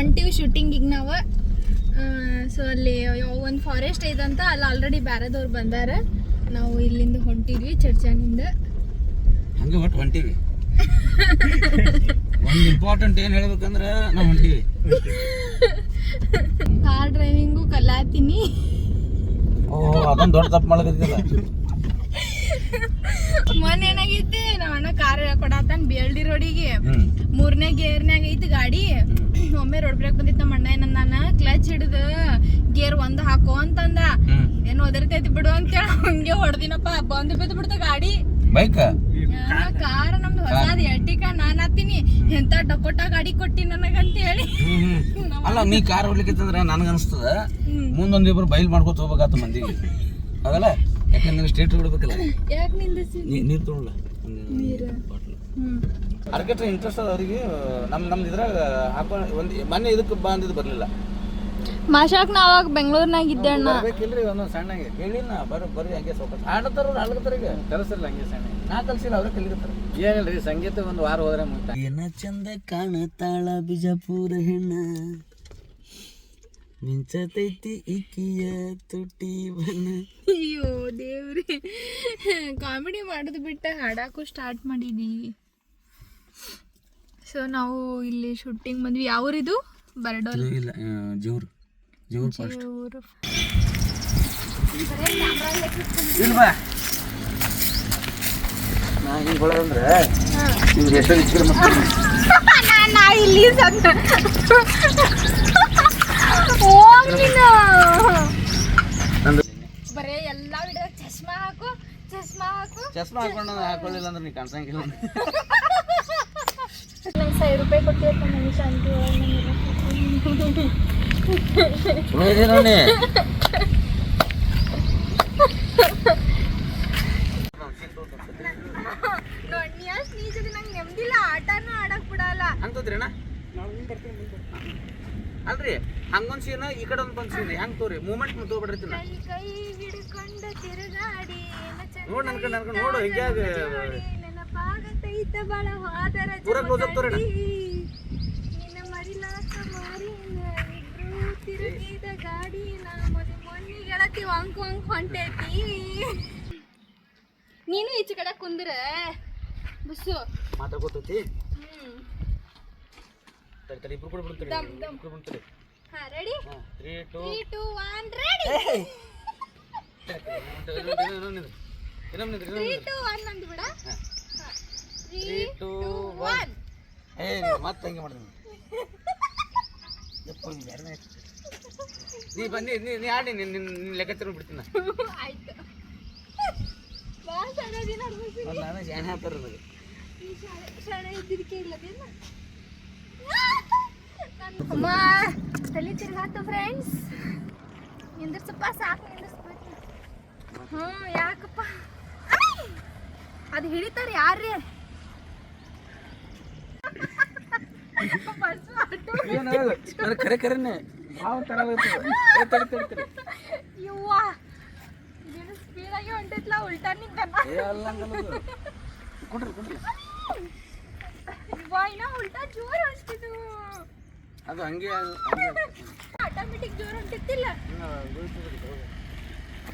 ಹೊಂಟಿವಿ ಶೂಟಿಂಗಿಗೆ ನಾವು ಸೊ ಅಲ್ಲಿ ಯಾವ ಒಂದು ಫಾರೆಸ್ಟ್ ಐತಂತ ಅಲ್ಲಿ ಆಲ್ರೆಡಿ ಬ್ಯಾರದವ್ರು ಬಂದಾರ. ನಾವು ಇಲ್ಲಿಂದ ಹೊಂಟಿದ್ವಿ ಚರ್ಚಾನಿಂದ. ಹಂಗೆ ಒಟ್ಟು ಹೊಂಟಿವಿ. ಒಂದು ಇಂಪಾರ್ಟೆಂಟ್ ಏನು ಹೇಳ್ಬೇಕಂದ್ರೆ ನಾವು ಹೊಂಟಿವಿ. Car driving ಕಲಾತೀನಿ. ಓ ಅದೊಂದು ದೊಡ್ಡ ತಪ್ಪು ಮಾಡಕತ್ತಿಲ್ಲ ಮೊನ್ನೆ ಏನಾಗೈತಿ ನಮ್ಮ ಅಣ್ಣ ಕಾರ್ ಕೊಡತಾನ ಬೇಲ್ಡಿ ರೋಡಿಗೆ ಮೂರನೇ ಗೇರ್ನ್ಯಾಗ ಐತಿ ಗಾಡಿ. ಒಮ್ಮೆ ರೋಡ್ ಬ್ರೇಕ್ ಬಂದಿತ್ತು ನಮ್ಮ ಅಣ್ಣ ಏನಂದ ನಾನು ಕ್ಲಚ್ ಹಿಡಿದು ಗೇರ್ ಒಂದ್ ಹಾಕೋ ಅಂತಂದ. ಏನು ಒದರ್ತೈತಿ ಬಿಡು ಅಂತೇಳಿ ಹಂಗೆ ಹೊಡ್ದಿನಪ್ಪ ಬಂದು ಬಿದ್ದು ಬಿಡ್ತ ಗಾಡಿ. ಬೈಕ್? ಕಾರ್ ನಮ್ದು ಹೊಸಾದ್ ಎಟ್ಟಿಕ ನಾನು ಹತ್ತೀನಿ ಎಂತ ಡಕೋಟ ಗಾಡಿ ಕೊಟ್ಟಿ ನನಗಂತ ಹೇಳಿ. ಅಲ್ಲ ನೀ ಕಾರ್ ಹೊಡ್ಲಿಕ್ಕಂದ್ರೆ ನನಗೆ ಅನಿಸ್ತದ ಹ್ಮ್. ಮುಂದೊಂದು ಇಬ್ರು ಬೈಲ್ ಮಾಡ್ಕೊತ ಹೋಗ್ಬೇಕಾತ ಮಂದಿ ಅದಲ್ಲ ಯಾಕಂದ್ರೆ ಸ್ಟೇಟ್ ಬಿಡ್ಬೇಕಲ್ಲ ಯಾಕೆ ನಿಂದಿಸಿ? ನೀ- ನೀರ್ ತೊಗೊಳ್ಳ ನೀರು. ಬಾಟ್ಲು. ಆರ್ಕೆಸ್ಟ್ರಾ ಇಂಟ್ರೆಸ್ಟ್ ಅದ ಅವರಿಗೆ ನಮ್ ನಮ್ದು ಇದ್ರಾಗ ಹಾಕೋ ಒಂದು ಮೊನ್ನೆ ಇದಕ್ಕೆ ಬಂದಿದ್ದು ಬರಲಿಲ್ಲ. ಮಾಶಾಕ್ ನಾ ಅವಾಗ ಬೆಂಗಳೂರಿನಾಗ ಇದ್ದೆ ಅಣ್ಣ. ಬರ್ಬೇಕಿಲ್ರಿ ಒಂದೊಂದು ಸಣ್ಣಗೆ. ಕೇಳಿ ನಾ ಬರ ಬರ್ರಿ ಹಂಗೆ ಸ್ವಲ್ಪ ಆಡತಾರ ಆಡ್ಲತ್ತಾರ ಈಗ. ಕಲಿಸಿಲ್ಲ ಹಂಗೆ ಸಣ್ಣ ನಾ ಕಲ್ಸಿಲ್ಲ ಅವ್ರೆ ಕಲಿಗತ್ತಾರ ಏನಿಲ್ರಿ ಸಂಗೀತ ಒಂದು ವಾರ ಹೋದ್ರೆ ಮುಗ್ತ. ಏನ ಚಂದ ಕಾಣತಾಳ ಬಿಜಾಪುರ ಹೆಣ್ಣ. ಮಿಂಚತೈತಿ ಇಕ್ಕಿಯ ತುಟಿ ಬನ್ನ ಅಯ್ಯೋ ದೇವ್ರಿ. ಕಾಮಿಡಿ ಮಾಡೋದು ಬಿಟ್ಟ ಹಾಡಾಕು ಸ್ಟಾರ್ಟ್ ಮಾಡಿದೀವಿ. ಸೊ ನಾವು ಇಲ್ಲಿ ಶೂಟಿಂಗ್ ಬಂದ್ವಿ. ಯಾವ್ರಿದು? ಬರ್ಡೋಲ್. ಇಲ್ಲ ಜೋರು. ಜೋರು ಫಸ್ಟ್ ಇಲ್ವಾ ನಾ ಹಿಂಗೆ ನಾ ಇಲ್ಲಿ ಹೋಗ್ ನೀನು. ಬರೇ ಎಲ್ಲ ಚಶ್ಮಾ ಹಾಕು ಚಶ್ಮಾ ಹಾಕು. ಚಸ್ಮಾ ಹಾಕೊಂಡು ಹಾಕೊಳ್ಳಿಲ್ಲ ಅಂದ್ರೆ ನೀ ಕಾಣ್ಸಂಗಿಲ್ಲ. ನಂಗೆ ಸಾವಿರ ರೂಪಾಯಿ ಕೊಟ್ಟಿರ್ತ ಮನುಷ್ಯ ಅಂತ ಅಲ್ರಿ ಹಂಗೊಂದ್ ಸೀನ್ ಈ ಕಡೆ ಒಂದ್ ಬಂದ್ ಸೀನ್ ಹೆಂಗ್ ತೋರಿ? ಮೂಮೆಂಟ್ ಚಂದ ನೋಡ್ ನನ್ಕ ನನ್ಕ ನೋಡು ಹಿಂಗೆ ಬಾಳ ಹಾದರ. ನಿನ್ನ ಮರಿಲಾಕ ಮಾರಿನ ಇಬ್ರು ತಿರುಗಿದ ಗಾಡಿನ ಮೊನ್ನೆ ಮೊನ್ನೆ ಗೆಳತಿ ವಂಕ್ ವಂಕ್ ಹೊಂಟೈತಿ ನೀನು ಈಚೆ ಕಡೆ ಕುಂದ್ರ ಬಸ್ಸು ಮಾತಾಡ್ಕೋತೈತಿ ಹ್ಮ್ ತಡಿ ತಡಿ ಇಬ್ರು ಕೂಡ ಬಿಡ್ತೀರಿ ದಮ್, ದಮ್. ಇಬ್ರು ಬಿಡ್ತೀರಿ ಹಾ ready three two three two one ready ಇನ್ನೊಮ್ಮೆ ನಿಂದ್ರಿ ತ್ರೀ ಟು ಒನ್ ಅಂದ್ ಬಿಡ ತ್ರೀ ಟು ಒನ್ ಏ ಮತ್ತೆ ಹಂಗೆ ಮಾಡಿದ್ರಿ ಯಪ್ಪ ಇದು ನೀ ಬನ್ನಿ ನೀ ನೀ ಆಡಿ ನಿನ್ನ ನಿನ್ನ ಲೆಕ್ಕಾಚಾರ ಬಿಡ್ತೀನಿ ಆಯ್ತು. ನಾನು ಶಾಣೆ ಹಾಕ್ತಾರ ನನಗೆ? ಇದ್ದಿದ್ದಕ್ಕೆ ಇಲ್ಲದೇನ ಅಮ್ಮ ತಲೆ ತಿರ್ಗಾತು ಫ್ರೆಂಡ್ಸ್ ನಿಂದಿರ್ಸಪ್ಪ ಸಾಕು ನಿಂದಿರ್ಸ್ಬೇಕು ಹ್ಞೂ ಯಾಕಪ್ಪ! ಅದು ಹಿಡಿತಾರೆ ಯಾರ್ರಿ? ನನಗೆ ಖರೆ ಖರೇನೆ ಭಾಳ ತರ ತಡಿ ಸ್ಪೀಡಾಗಿ ಹೊಂಟೈತ್ಲ ಉಲ್ಟಾ ನಿಂತನ ಏ ಅಲ್ಲ ಇನ್ನ ಉಲ್ಟಾ ಜೋರ್ ಹೊಂಟಿದ್ದು ಅದು ಹಂಗೆ ಆಟೋಮೆಟಿಕ್ ಜೋರ್ ಹೊಂಟಿತ್ತಿಲ್ಲ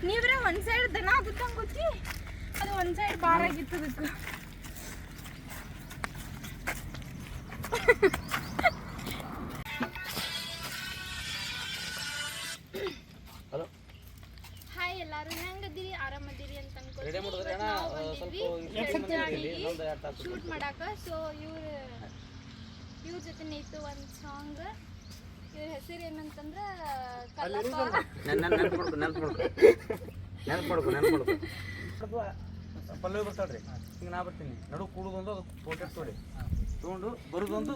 ನೀವ್ರೆ ಒಂದ್ ಸೈಡ್ ದನ ಬಿದ್ದಂಗ್ ಗೊತ್ತಿ ಅದು ಒಂದ್ ಸೈಡ್ ಬಾರ್ ಆಗಿತ್ತು ಅದಕ್ಕೆ ಎಲ್ಲಾರು ಹೆಂಗದಿರಿ ಆರಾಮದಿರಿ ಅಂತ ಶೂಟ್ ಮಾಡಾಕ ಸೊ ಇವ್ರ ಇವ್ರ ಜೊತೆ ಇತ್ತು ಒಂದು ಸಾಂಗ್ ಇವ್ರ ಹೆಸರು ಏನಂತಂದ್ರ ಪಲ್ಲವಿ ಬರ್ತಾಳ್ರಿ ಹಿಂಗೆ ನಾ ಬರ್ತೀನಿ. ನಡು ಕೂಡುದೊಂದು ಅದು ಫೋಟೋ ತೊಗೊಳಿ ತೊಗೊಂಡು ಬರುದೊಂದು.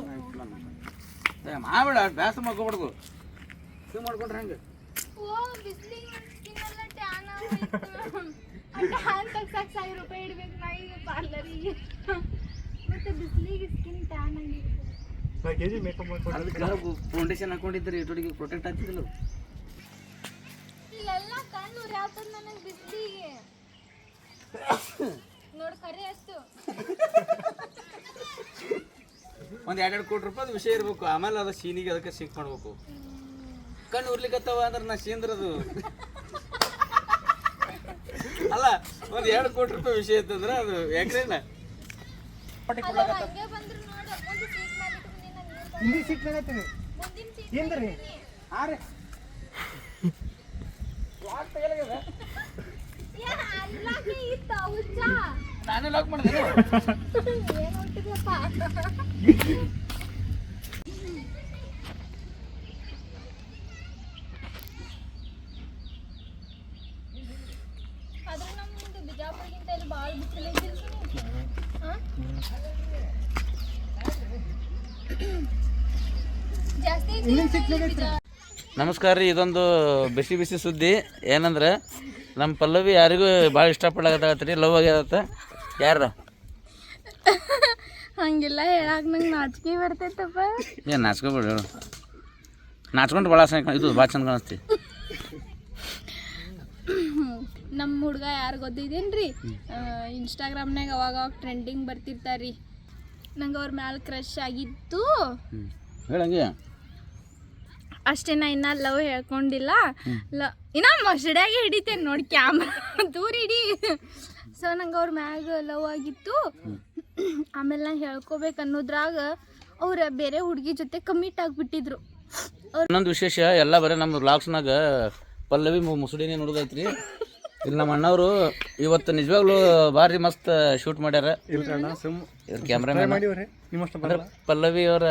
ಮಾಡ್ಬೇಡ ಬ್ಯಾಸ ಮಾಡ್ಕೊಬಾರ್ದು ಹಿಂಗೆ ಮಾಡ್ಕೊಂಡ್ರೆ ಹೆಂಗೆ ಓ ಬಿಸ್ಲಿಗೆ ಸ್ಕಿನ್ ಎಲ್ಲ ಟ್ಯಾನ್ ಆಗೋಯ್ತು ಟ್ಯಾನ್ ಸಾವಿರ ರೂಪಾಯಿ ಇಡ್ಬೇಕು ನಾ ಈಗ ಪಾರ್ಲರಿಗೆ ಮತ್ತೆ ಬಿಸ್ಲಿಗೆ ಸ್ಕಿನ್ ಟ್ಯಾನ್ ಫೌಂಡೇಶನ್ ಹಾಕೊಂಡಿದ್ರೆ ಇಟೋಡಿಗೆ ಪ್ರೊಟೆಕ್ಟ್ ಆಗ್ತಿದ್ದಿಲ್ಲ. ಇಲ್ಲೆಲ್ಲ ಕಣ್ಣು ಯಾವ್ದು ನನಗೆ ಬಿಸಿಲಿಗೆ? ನೋಡ್ ಕರೆ ಅಷ್ಟು. ಒಂದ್ ಎರಡೆರಡು ಕೋಟಿ ರೂಪಾಯಿ ವಿಷಯ ಇರ್ಬೇಕು. ಆಮೇಲೆ ಅದು ಸೀನಿಗೆ ಅದಕ್ಕೆ ಸಿಕ್ ಮಾಡ್ಬೇಕು. ಕಣ್ಣು ಉರ್ಲಿಕ್ಕತ್ತವ ಅಂದ್ರೆ ನಾ ಸೀಂದ್ರದು ಅಲ್ಲ ಒಂದ್ ಎರಡು ಕೋಟಿ ರೂಪಾಯಿ ವಿಷಯ ಇತ್ತಂದ್ರೆ ಅದು ಯಾಕ್ರೇನ ಹಿಂದಿ ಸೀಟ್ ಅಲ್ಲಾಗೆ ಇತ್ತ ಹುಚ್ಚ. ನಾನೇ ಲಾಕ್ ಮಾಡಿದೆ ಏನು ಹುಟ್ಟಿದೆಯಪ್ಪ ಆದ್ರೆ ನಮ್ದು ಬಿಜಾಪುರಗಿಂತ ಇಲ್ಲಿ ಭಾಳ ಬಿಸಿಲೈತಿ ಜಾಸ್ತಿ ಐತಿ ಇಲ್ಲಿ ಬಿಜಾ- ನಮಸ್ಕಾರ ರೀ ಇದೊಂದು ಬಿಸಿ ಬಿಸಿ ಸುದ್ದಿ. ಏನಂದ್ರೆ ನಮ್ಮ ಪಲ್ಲವಿ ಯಾರಿಗೂ ಭಾಳ ಇಷ್ಟಪಡಾಗತ್ತಾಗತ್ರಿ ಲವ್ ಆಗ್ಯದತ್ತ. ಯಾರ ಹಂಗಿಲ್ಲ ಹೇಳಾಕ ನಂಗೆ ನಾಚಿಕೆ ಬರ್ತೈತಪ್ಪ. ಏನು ನಾಚ್ಕೊಬೇಡ ಹೇಳು. ನಾಚ್ಕೊಂಡು ಭಾಳ ಇದು ಭಾಳ ಚಂದ ಕಾಣಿಸ್ತಿ. ನಮ್ಮ ಹುಡುಗ ಯಾರು ಗೊತ್ತಿದೇನ್ರಿ? ಇನ್ಸ್ಟಾಗ್ರಾಮ್ನಾಗ ಅವಾಗ ಅವಾಗ ಟ್ರೆಂಡಿಂಗ್ ಬರ್ತಿರ್ತಾರ್ರಿ ನಂಗೆ ಅವ್ರ ಮ್ಯಾಲ ಕ್ರಶ್ ಆಗಿತ್ತು ಹೇಳಂಗೆ ಅಷ್ಟೇ ನಾ ಇನ್ನ ಲವ್ ಹೇಳ್ಕೊಂಡಿಲ್ಲ. ಲ ಇನ್ನ ಮಸಡ್ಯಾಗೆ ಹಿಡಿತೇನೆ ನೋಡಿ ಕ್ಯಾಮ್ರಾ ದೂರ ಹಿಡಿ. ಸೊ ನಂಗೆ ಅವ್ರ ಮ್ಯಾಗ ಲವ್ ಆಗಿತ್ತು. ಆಮೇಲೆ ನಾ ಹೇಳ್ಕೊಬೇಕು ಅನ್ನೋದ್ರಾಗ ಅವ್ರ ಬೇರೆ ಹುಡುಗಿ ಜೊತೆ ಕಮಿಟ್ ಆಗಿಬಿಟ್ಟಿದ್ರು. ಇನ್ನೊಂದು ವಿಶೇಷ ಎಲ್ಲ ಬರೀ ನಮ್ಮ ಬ್ಲಾಗ್ಸ್ನಾಗ ಪಲ್ಲವಿ ಮುಸುಡಿನೇ ನೋಡೋದೈತ್ರಿ. ಇಲ್ಲಿ ನಮ್ಮ ಅಣ್ಣವರು ಇವತ್ತು ನಿಜವಾಗ್ಲೂ ಭಾರಿ ಮಸ್ತ್ ಶೂಟ್ ಮಾಡ್ಯಾರ. ಕ್ಯಾಮ್ರಾಮನ್ ಅಂದ್ರೆ ಪಲ್ಲವಿ ಅವರ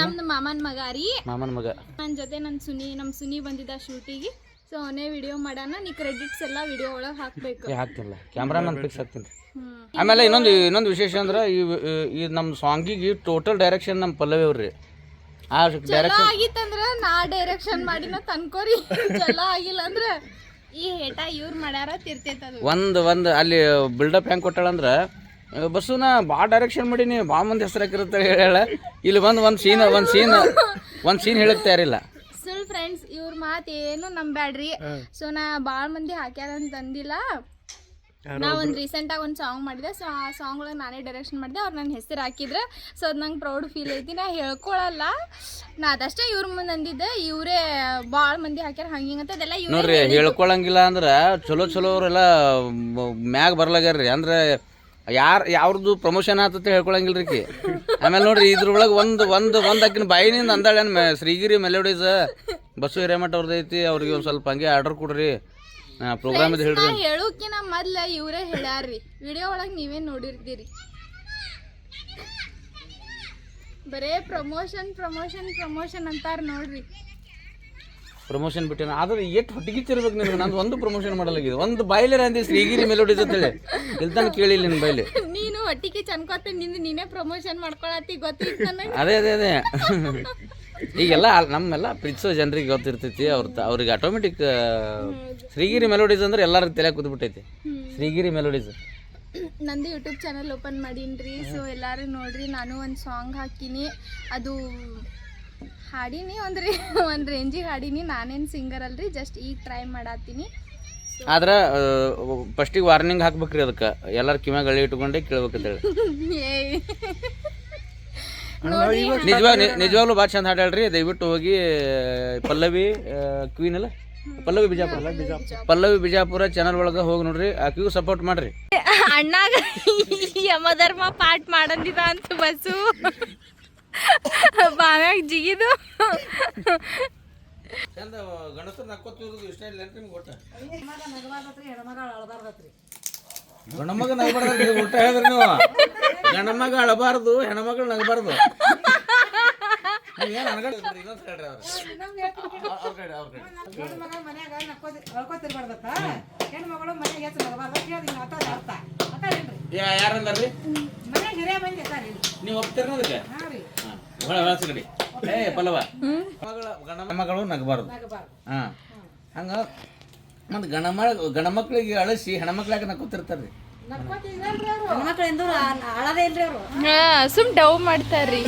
ನಮ್ದು ಮಾಮನ ಮಗ ರೀ. ಮಾಮನ್ ಮಗ. ನನ್ನ ಜೊತೆ ನನ್ನ ಸುನಿ ನಮ್ಮ ಸುನಿ ಬಂದಿದ್ದ ಶೂಟಿಗೆ. ಸೊ ಅವನೇ ವಿಡಿಯೋ ಮಾಡೋಣ ನೀ ಕ್ರೆಡಿಟ್ಸ್ ಎಲ್ಲ ವಿಡಿಯೋ ಒಳಗೆ ಹಾಕ್ಬೇಕು. ಹಾಕ್ತಿಲ್ಲ ಕ್ಯಾಮ್ರಾಮನ್ ಫಿಕ್ಸ್ ಹಾಕ್ತೀನಿ ಆಮೇಲೆ ಇನ್ನೊಂದು ಇನ್ನೊಂದು ವಿಶೇಷ ಅಂದ್ರೆ ಈ ಈ ನಮ್ಮ ಸಾಂಗಿಗೆ ಟೋಟಲ್ ಡೈರೆಕ್ಷನ್ ನಮ್ಮ ಪಲ್ಲವಿ ಅವ್ರಿ ಆ ಡೈರೆಕ್ಷನ್ ಆಗಿತ್ತಂದ್ರ ನಾ ಡೈರೆಕ್ಷನ್ ಮಾಡಿನ ತನ್ಕೋರಿ. ಚಲೋ ಆಗಿಲ್ಲ ಅಂದ್ರ ಈ ಹೇಟ ಇವ್ರು ಮಾಡ್ಯಾರ ತಿರ್ತೈತ ಅದು ಒಂದು ಒಂದು ಅಲ್ಲಿ ಬಿಲ್ಡಪ್ ಹೆಂಗೆ ಕೊಟ್ಟಾಳಂದ್ರೆ ಬಸ್ಸುನ ಭಾಳ ಡೈರೆಕ್ಷನ್ ಮಾಡೀನಿ ಭಾಳ ಮಂದಿ ಹೆಸರು ಹಾಕಿರುತ್ತೆ ಹೇಳ ಇಲ್ಲಿ ಬಂದು ಒಂದು ಸೀನ್ ಒಂದು ಸೀನ್ ಒಂದು ಸೀನ್ ಹೇಳಕ್ಕೆ ತಯಾರಿಲ್ಲ. ಸುಳ್ ಫ್ರೆಂಡ್ಸ್ ಇವ್ರ ಮಾತು ಏನು ನಂಬ್ಯಾಡ್ರಿ. ಸೊ ನಾ ಭಾಳ ಮಂದಿ ಹಾಕ್ಯಾರ ಅಂತ ಅಂದಿಲ್ಲ ನಾ ಒಂದು ರೀಸೆಂಟಾಗಿ ಒಂದು ಸಾಂಗ್ ಮಾಡಿದೆ. ಸೊ ಆ ಸಾಂಗ್ ಒಳಗೆ ನಾನೇ ಡೈರೆಕ್ಷನ್ ಮಾಡಿದೆ. ಅವ್ರು ನನ್ನ ಹೆಸರು ಹಾಕಿದ್ರೆ. ಸೊ ಅದು ನಂಗೆ ಪ್ರೌಡ್ ಫೀಲ್ ಐತಿ. ನಾ ಹೇಳ್ಕೊಳಲ್ಲ. ನಾ ಅದಷ್ಟೇ ಇವ್ರ ಮುಂದೆ ಅಂದಿದ್ದೆ. ಇವರೇ ಭಾಳ ಮಂದಿ ಹಾಕ್ಯಾರ. ಹಂಗೆ ಅಂತ ಅದೆಲ್ಲ ಇವ್ರೇ ನೋಡ್ರಿ ಹೇಳ್ಕೊಳಂಗಿಲ್ಲ ಅಂದ್ರೆ ಚಲೋ ಚಲೋ ಅವರೆಲ್ಲ ಮ್ಯಾಗ ಬರ್ಲಾಗ್ಯಾರ್ರಿ ಅಂದ್ರೆ ಯಾರು ಯಾರ್ದು ಪ್ರಮೋಷನ್ ಆತಂತ ಹೇಳ್ಕೊಳಂಗಿಲ್ಲ ರೀ ಆಮೇಲೆ ನೋಡ್ರಿ ಇದ್ರೊಳಗೆ ಒಂದು ಒಂದು ಒಂದು ಅಕ್ಕಿನ ಬಾಯಿನಿಂದ ಅಂದಾಳೆ ಶ್ರೀಗಿರಿ ಮೆಲೋಡೀಸ್ ಬಸ್ಸು ಹಿರೇಮಠ ಅವ್ರದ್ದು ಐತಿ. ಅವ್ರಿಗೆ ಒಂದು ಸ್ವಲ್ಪ ಹಂಗೆ ಆರ್ಡರ್ ಕೊಡ್ರಿ. ಪ್ರೋಗ್ರಾಮ್ ಇದು ಹೇಳ್ರಿ ಹೇಳೋಕಿನ ಮೊದ್ಲ ಇವರೇ ಹೇಳ್ಯಾರ್ರಿ. ವಿಡಿಯೋ ಒಳಗೆ ನೀವೇ ನೋಡಿರ್ತೀರಿ. ಬರೇ ಪ್ರಮೋಷನ್ ಪ್ರಮೋಷನ್ ಪ್ರಮೋಷನ್ ಅಂತಾರ ನೋಡ್ರಿ. ಪ್ರಮೋಷನ್ ಬಿಟ್ಟೇನ. ಆದ್ರೆ ಎಷ್ಟು ಹೊಟ್ಟಿಗಿಚ್ಚಿರ್ಬೇಕು ನಿನಗೆ? ನಂದು ಒಂದು ಪ್ರಮೋಷನ್ ಮಾಡಲಾಗಿದೆ. ಒಂದು ಬಾಯ್ಲರ್ ಅಂದಿ ಶ್ರೀಗಿರಿ ಮೆಲೋಡಿ ಅಂತೇಳಿ ಇಲ್ತಾನ ಕೇಳಿಲ್ಲ ನಿನ್ನ ಬೈಲಿ ನೀನು ಹೊಟ್ಟಿಗೆ ಚನ್ಕೋತ ನಿಂದು ನೀನೇ ಪ್ರಮೋಷನ್ ಮಾಡ್ಕೊಳತಿ ಗೊತ್ತಿತ್ತು ನನಗೆ? ಅದೇ ಅದೇ ಅದೇ. ಈಗೆಲ್ಲ ನಮ್ಮೆಲ್ಲ ಪ್ರೀತಿಸೋ ಜನರಿಗೆ ಗೊತ್ತಿರ್ತೈತಿ ಅವ್ರ ಅವ್ರಿಗೆ ಆಟೋಮೆಟಿಕ್ ಶ್ರೀಗಿರಿ ಮೆಲೋಡೀಸ್ ಅಂದ್ರೆ ಎಲ್ಲರ ತಲೆ ಕೂತ್ಬಿಟ್ಟೈತಿ ಶ್ರೀಗಿರಿ ಮೆಲೋಡೀಸ್ ನಂದು ಯೂಟ್ಯೂಬ್ ಚಾನಲ್ ಓಪನ್ ಮಾಡೀನ್ರಿ ಸೊ ಎಲ್ಲರೂ ನೋಡ್ರಿ ನಾನು ಒಂದು ಸಾಂಗ್ ಹಾಕಿನಿ. ಅದು ಹಾಡೀನಿ ಒಂದು ರೀ ಒಂದು ರೇಂಜಿಗೆ ಹಾಡೀನಿ. ನಾನೇನು ಸಿಂಗರ್ ಅಲ್ರಿ ಜಸ್ಟ್ ಈಗ ಟ್ರೈ ಮಾಡಾತೀನಿ. ಆದ್ರೆ ಫಸ್ಟಿಗೆ ವಾರ್ನಿಂಗ್ ಹಾಕ್ಬೇಕ್ರಿ ಅದಕ್ಕೆ. ಎಲ್ಲರ ಕಿಮ್ಯಾಗ ಗಳಿ ಇಟ್ಕೊಂಡೆ ಕೇಳ್ಬೇಕಂತೇಳಿ. ನಿಜವಾಗ ನಿಜವಾಗ್ಲೂ ಭಾಳ ಚಂದ ಹಾಡ್ಯಾಳ್ರಿ ದಯವಿಟ್ಟು ಹೋಗಿ ಪಲ್ಲವಿ ಕ್ವೀನ್ ಅಲ್ಲ? ಪಲ್ಲವಿ ಬಿಜಾಪುರ ಪಲ್ಲವಿ ಬಿಜಾಪುರ ಚಾನಲ್ ಒಳಗೆ ಹೋಗಿ ನೋಡ್ರಿ. ಆಕಿಗೂ ಸಪೋರ್ಟ್ ಮಾಡ್ರಿ. ಅಣ್ಣಾಗ ಯಮಧರ್ಮ ಪಾಠ ಮಾಡಂದಿದ ಅಂತ ಬಸ್ಸು. ಬಾವ್ಯಾಗ ಜಿಗಿದು. ಚಂದ ಇಷ್ಟ ಇಲ್ಲ ನಿಮ್ಗೆ ಊಟ ಹೇಳಿದ್ರಿ ನೀವು. ಗಣಮಗ ಅಳಬಾರ್ದು ಹೆಣ್ಮಗಳು ನಗಬಾರ್ದು. ಏನು ಅನ್ಗಡ್- ಇನ್ನೊಂದ್ ಹೇಳ್ರಿ ಅವ್ರು. ಅವ್ರ್- ಅವ್ರ್ ಕಡೆ, ಅವ್ರ್ ಕಡೆ. ಹೆಣ್ಮಗಳ ಮನ್ಯಾಗ ಹೆಚ್ಚು ನಗಬಾರ್ದು ಕೇಳಿ ಹಿಂಗೆ ಅರ್ಥ ಅರ್ಥ. ಅರ್ಥ ಏನ್ರಿ? ಯಾ- ಯಾರಂದಾರ್ರಿ ಮನ್ಯಾಗ ಹಿರಿಯ ಮಂದಿ ಅದಾರಿ ನೀವು ಒಪ್ತೀರ ಅದಕ್ಕೆ? ಹಾಂ ರೀ. ಕಡೆ ಏ ಪಲ್ಲವ. ಮಗಳ ಗಣಮಗಳು ನಗಬಾರ್ದು. ನಗಬಾರ್ದು. ಹಾ. ಹಂಗ ಮತ್ತೆ ಗಣಮ ಗಣಮಕ್ಳಿಗೆ ಅಳಿಸಿ ಹೆಣ್ಮಕ್ಳಾಗ ನಕ್ಕೋತಿರ್ತಾರ್ರಿ. ಹೆಣ್ಮಕ್ಳು ಎಂದೂ ಅಳದೇ ಸುಮ್ ಡವ್ ಮಾಡ್ತಾರ್ರಿ.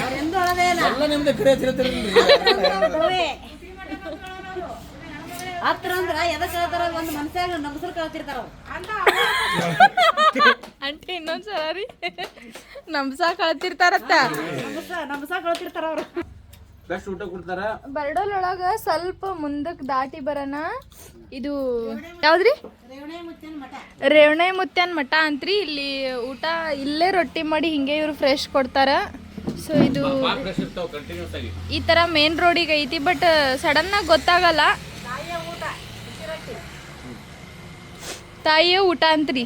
ಎಲ್ಲ ನಿಮ್ದು ಕರೆ ತಿರ್ತಿರ್ಲಿ ಹತ್ರ ಅಂದ್ರ ಎದಕ್ ಹೇಳ್ತಾರ? ಒಂದ್ ಮನ್ಸಾಗ ಕಳ್ತಿರ್ತಾರ ಅಂಟಿ ಇನ್ನೊಂದ್ಸಲ ರೀ. ನಮ್ಸಾ ಕಳ್ತಿರ್ತಾರತ್ತ. ನಮ್ಸಾ ನಗಸ ಕಳ್ತಿರ್ತಾರ ಅವ್ರು. ಬೆಸ್ಟ್ ಊಟ ಕೊಡ್ತಾರ? ಬರ್ಡೋಲೊಳಗ ಸ್ವಲ್ಪ ಮುಂದಕ್ಕೆ ದಾಟಿ ಬರೋಣ. ಇದು ಯಾವ್ದ್ರಿ? ರೇವಣೆ ಮುತ್ಯನ್ ಮಠ ಅಂತ್ರಿ. ಇಲ್ಲಿ ಊಟ ಇಲ್ಲೇ ರೊಟ್ಟಿ ಮಾಡಿ ಹಿಂಗೆ ಇವ್ರು ಫ್ರೆಶ್ ಕೊಡ್ತಾರ. ಸೊ ಇದು ಈ ತರ ಮೇನ್ ರೋಡಿಗೆ ಐತಿ ಬಟ್ ಸಡನ್ ಆಗಿ ಗೊತ್ತಾಗಲ್ಲ. ತಾಯಿಯ ಊಟ ಅಂತ್ರಿ.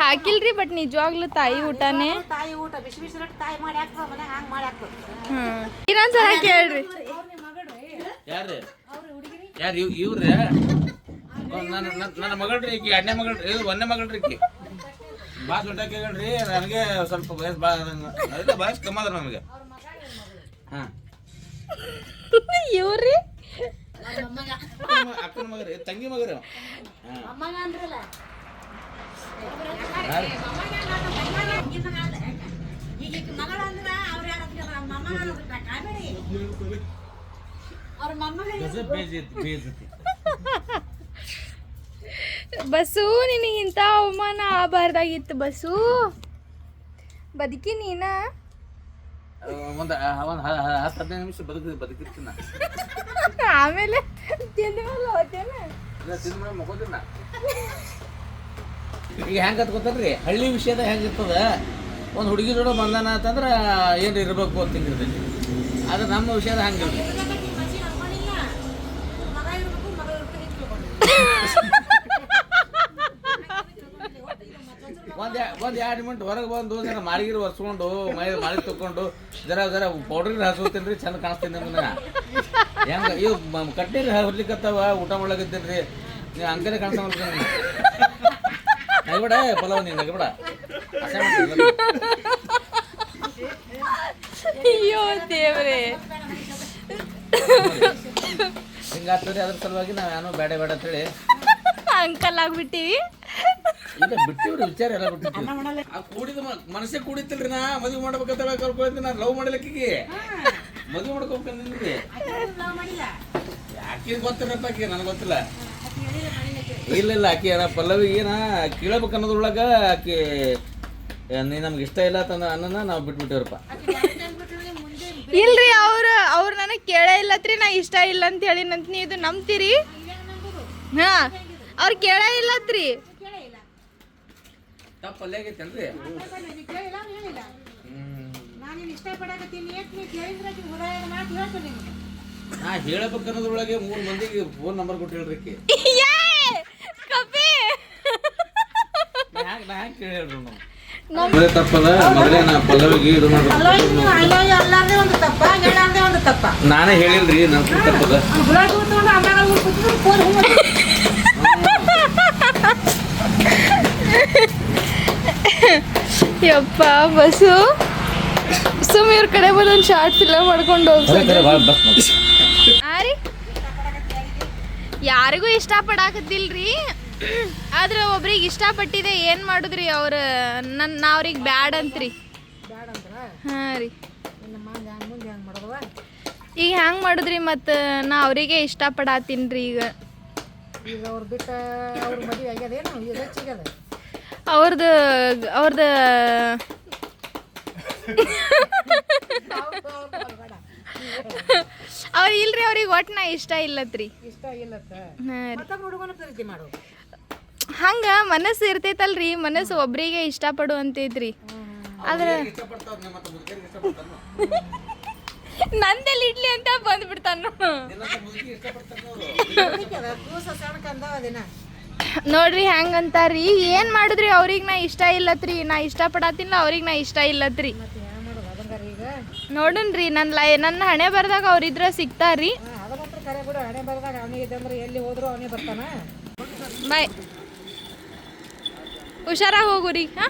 ಹಾಕಿಲ್ರಿ ಬಟ್ ನಿಜವಾಗ್ಲೂ ತಾಯಿ ಊಟನೇ? ತಾಯಿ ಊಟ ಬಿಸಿ ಬಿಸಿ ರೊಟ್ಟಿ ತಾಯಿ ಮಾಡಿ ಮನೆ ಹಂಗ್ ಇನ್ನೊಂದ್ಸಲ ಕೇಳ್ರಿ. ಯಾರ್ರಿ? ಯಾರು ಇವ್ ಇವ್ರಿ ನನ್ನ ನನ್ನ- ನನ್ನ ಮಗಳ್ರಿ ಈಕಿ ಎರಡನೇ ಮಗಳ್ರಿ ಇದು ಒಂದನೇ ಮಗಳ್ರಿ ಈಕಿ. ಭಾಳ ದೊಡ್ಡ ಕೇಳ್ರಿ ನನಗೆ ಸ್ವಲ್ಪ ವಯಸ್ಸು ಭಾಳ ಅದಕ್ಕೆ ವಯಸ್ಸು ಕಮ್ಮಿ ಅದ ನನಗೆ ಹಾಂ. ಇವ್ರಿ ಅಕ್ಕನ ಮಗರಿ ತಂಗಿ ಮಗರಿ ಬಸು ಹಾಂ. ಅಮ್ಮಗ ಅಂದ್ರಲ್ಲ. ಈಗ ಈಕಿ ಮಗಳ ಅಂದ್ರ ಅವ್ರ ಯಾರ ಮೊಮ್ಮಗ ಕಾಬೇಡಿ ಅವ್ರ ಮೊಮ್ಮಗ ಗಜ ಬೇಜೈತಿ ಬೇಜೈತಿ ಬಸ್ಸು ನಿನಗೆ ಇಂಥ ಅವಮಾನ ಆಗಬಾರ್ದಾಗಿತ್ತು ಬಸ್ಸು ಬದುಕಿ ನೀನ? ಒಂದು ಒಂದು ಹತ್ತು ಹದಿನೈದು ನಿಮಿಷ ಬದುಕಿ ಬದುಕಿರ್ತೀನಿ. ಆಮೇಲೆ ಇಲ್ಲ ತಿಂದ ಮೇಲೆ. ಈಗ ಹೆಂಗೆ ಗೊತ್ತಲ್ರಿ? ಹಳ್ಳಿ ವಿಷಯದ ಹೆಂಗೆ ಇರ್ತದ? ಒಂದು ಹುಡುಗಿ ಜೋಡ ಬಂದಾನ ಅಂತಂದ್ರೆ ಏನು ಇರಬೇಕು ಅಂತ ಹಿಂಗಿರ್ತೈತಿ ಆದ್ರೆ ನಮ್ಮ ವಿಷಯದ ಹಂಗಿಲ್ರಿ ಮಗ ಇರ್ಬೇಕು ಮಗ ಇರ್ಬೇಕು ಒಂದ್ ಒಂದ್ ಎರಡು ಮಿನಿಟ್ ಹೊರಗೆ ಬಂದು ಜನ ಮಾರಿಗಿರಿ ಒರ್ಸ್ಕೊಂಡು ಮೈ ಮಾರಿ ತಕ್ಕೊಂಡು ಜರ ಜರ ಪೌಡ್ರ್ ಹಚ್ಕೋತೀನಿ ರೀ ಚಂದ ಕಾಣಿಸ್ತೀನಿ ನಿಮ್ಮನ್ನ ಹೆಂಗ ಇವು ಕಟ್ಟಿ ಹೊರ್ಲಿಕ್ಕತ್ತಾವ ಊಟ ಮಾಡ್ಲಾಕತ್ತೀನಿ ರೀ. ನೀವು ಹಂಗನೇ ಕಾಣಿಸ್ತೀನಿ ನಗಬೇಡ ಪಲಾವ್ ನೀನು ನಗಬೇಡ. ಅಯ್ಯೋ ದೇವ್ರೆ. ಹಿಂಗಾಗ್ತದೆ ಅದ್ರ ಸಲುವಾಗಿ ನಾವು ಏನೋ ಬೇಡ ಬೇಡ ಅಂತೇಳಿ ಅಂಕಲ್ ಆಗ್ಬಿಟ್ಟಿವಿ. ಬಿಟ್ಟಿವ್ರಿ ವಿಚಾರ ಎಲ್ಲ ಆ ಕೂಡಿದ ಮನಸ್ಸೇ ಕೂಡಿತಿಲ್ರಿ ನಾ. ಮದುವೆ ಮಾಡ್ಬೇಕಂತ ಕರ್ಕೊಳ್ತೀನಿ ನಾ ಲವ್ ಮಾಡ್ಲಿಕ್ಕೆ ಮದುವೆ ಮಾಡ್ಕೋಬೇಕಂದ್ರೆ ಯಾಕೆ ಗೊತ್ತಿರಪ್ಪ ಆಕಿ ನನಗೆ ಗೊತ್ತಿಲ್ಲ. ಇಲ್ಲ ಇಲ್ಲ ಆಕಿ ಏನ ಪಲ್ಲವಿ ಏನ ಕೇಳಬೇಕು ಅನ್ನೋದ್ರೊಳಗ ಆಕಿ ನೀ ನಮ್ಗೆ ಇಷ್ಟ ಇಲ್ಲ ಅಂತ ಅನ್ನೋನ ನಾವು ಬಿಟ್ಬಿಟ್ಟಿವ್ರಪ್ಪ. ಇಲ್ರಿ ಅವ್ರ ಅವ್ರು ನನಗೆ ಕೇಳೇ ಇಲ್ಲತ್ರಿ ನಾ ಇಷ್ಟ ಇಲ್ಲ ಅಂತ ಹೇಳಿನಂತ ನೀವು ಇದು ನಂಬ್ತೀರಿ? ಹಾ. ಅವ್ರು ಕೇಳೇ ಇಲ್ಲತ್ರಿ ನೀ ಕೇಳಿದ್ರೆ ಆಕಿ ಉದಾಯ ಮಾತು ಹೇಳ್ತೀನಿ ನಿಮ್ಗೆ? ನಾ ಹೇಳ್ಬೇಕು ಅನ್ನೋದ್ರೊಳಗೆ ಮೂರು ಮಂದಿಗೆ ಫೋನ್ ನಂಬರ್ ಕೊಟ್ಟಿಲ್ರಿ ಆಕಿ ಕಪಿ! ನಾ ನಾ ಕೇಳಿ ಹೇಳ್ರಿ ನಾವು ಮೊದಲೇ ತಪ್ಪದ ಮೊದಲೇ ನಾ ಪಲ್ಲವಿಗೆ ಇದು ಮಾಡ್ಬೇಕು. ಅಲ್ಲೋ ಅಲ್ಲಾರ್ದೆ ಒಂದು ತಪ್ಪ ಹೇಳಾರ್ದೆ ಒಂದು ತಪ್ಪ. ನಾನೇ ಹೇಳಿಲ್ರಿ ನನ್ನ ತಪ್ಪದ ಅವ್ನು ಗುಲಾಬಿ ಹೂ ತಗೊಂಡು ಅಮ್ಮಾಗ ಊರು ಕೂತ್ಕೊಂಡು ಫೋನ್ ಹೂ ಯಪ್ಪ ಬಸ್ಸು ಸುಮ್ ಇವ್ರ ಕಡೆ ಬಂದು ಒಂದು ಶಾರ್ಟ್ ಫಿಲಮ್ ಮಾಡ್ಕೊಂಡು ಹೋಗ್ತಾರೆ ಯಾರಿಗೂ ಇಷ್ಟ ಪಡಾಕತ್ತಿಲ್ರಿ ಆದ್ರೆ ಒಬ್ರಿಗೆ ಇಷ್ಟಪಟ್ಟಿದೆ ಏನು ಮಾಡುದ್ರಿ ಅವ್ರ ನನ್ನ ನಾ ಅವ್ರಿಗೆ ಬ್ಯಾಡ್ ಅಂತ್ರಿ. ಹಾಂ ರೀ. ಇನ್ನು ಮುಂದೆ ಹೆಂಗೆ ಮಾಡೋದವ ಈಗ ಹ್ಯಾಂಗೆ ಮಾಡುದ್ರಿ ಮತ್ತು ನಾ ಅವರಿಗೆ ಇಷ್ಟ ಪಡಾತೀನ್ರಿ ಈಗ. ಈಗ ಅವ್ರ ಬಿಟ್ಟ ಅವ್ರ ಮದುವೆ ಆಗ್ಯದೇನು? ಈಗ ಹೆಚ್ಚಿಗ್ಯದ? ಅವ್ರದ್ದು ಅವ್ರದ್ದು ಅವ್ರ ಇಲ್ರಿ ಅವ್ರಿಗೆ ಒಟ್ಟು ನಾ ಇಷ್ಟ ಇಲ್ಲತ್ರಿ. ಹಂಗ ಮನಸ್ಸು ಇರ್ತೈತಲ್ರಿ ಮನಸ್ಸು ಒಬ್ರಿಗೆ ಇಷ್ಟಪಡು ಅಂತೈತ್ರಿ. ಆದ್ರೆ ನಂದೆಲ್ಲಿ ಇಡ್ಲಿ ಅಂತ ಬಂದ್ಬಿಡ್ತಾನ ನೋಡ್ರಿ ಹೆಂಗ್ ಅಂತಾರ್ರಿ ಏನ್ ಮಾಡಿದ್ರಿ ಅವ್ರಿಗೆ ನಾ ಇಷ್ಟ ಇಲ್ಲತ್ರಿ? ನಾ ಇಷ್ಟ ಇಷ್ಟಪಡತ್ತಿಲ್ಲ ಅವ್ರಿಗೆ ನಾ ಇಷ್ಟ ಇಲ್ಲತ್ರಿ. ನೋಡನ್ರಿ ನನ್ನ ಲೈ, ನನ್ನ ಹಣೆ ಬರ್ದಾಗ ಅವ್ರಿದ್ರ ಸಿಗ್ತಾರ್ರಿ ಬಾಯ್ ಹುಷಾರಾಗಿ ಹೋಗುರಿ, ಹಾ?